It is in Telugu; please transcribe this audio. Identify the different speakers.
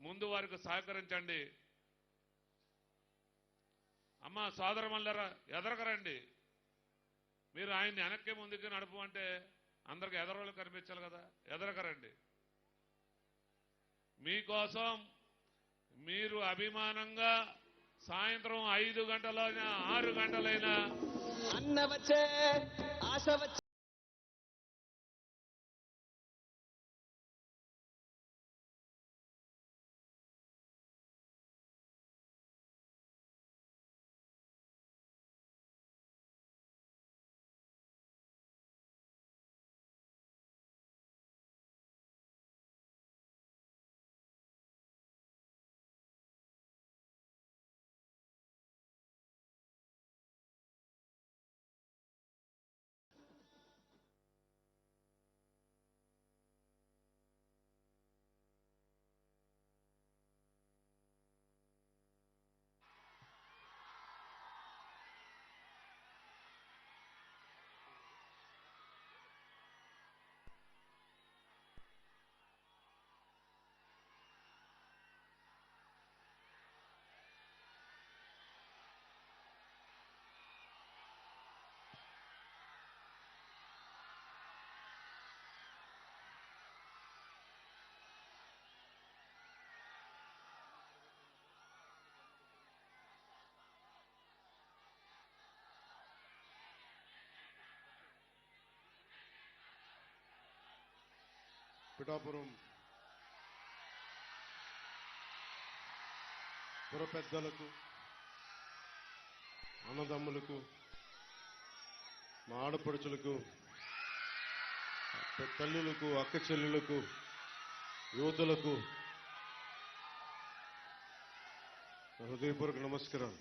Speaker 1: ముందు వారికి సహకరించండి. అమ్మ సోదరమల్లరా ఎదరకరండి. మీరు ఆయన్ని వెనక్కి ముందుకి అంటే అందరికి ఎదరోళ్ళు కనిపించాలి కదా ఎదరకరండి. మీకోసం మీరు అభిమానంగా సాయంత్రం ఐదు గంటలైనా ఆరు గంటలైనా
Speaker 2: అన్న వచ్చే ఆశ వచ్చే
Speaker 3: పిఠాపురం. పుర పెద్దలకు అన్నదమ్ములకు మా ఆడపడుచులకు తల్లులకు అక్క చెల్లెలకు యువతులకు హృదయపూర్వక నమస్కారం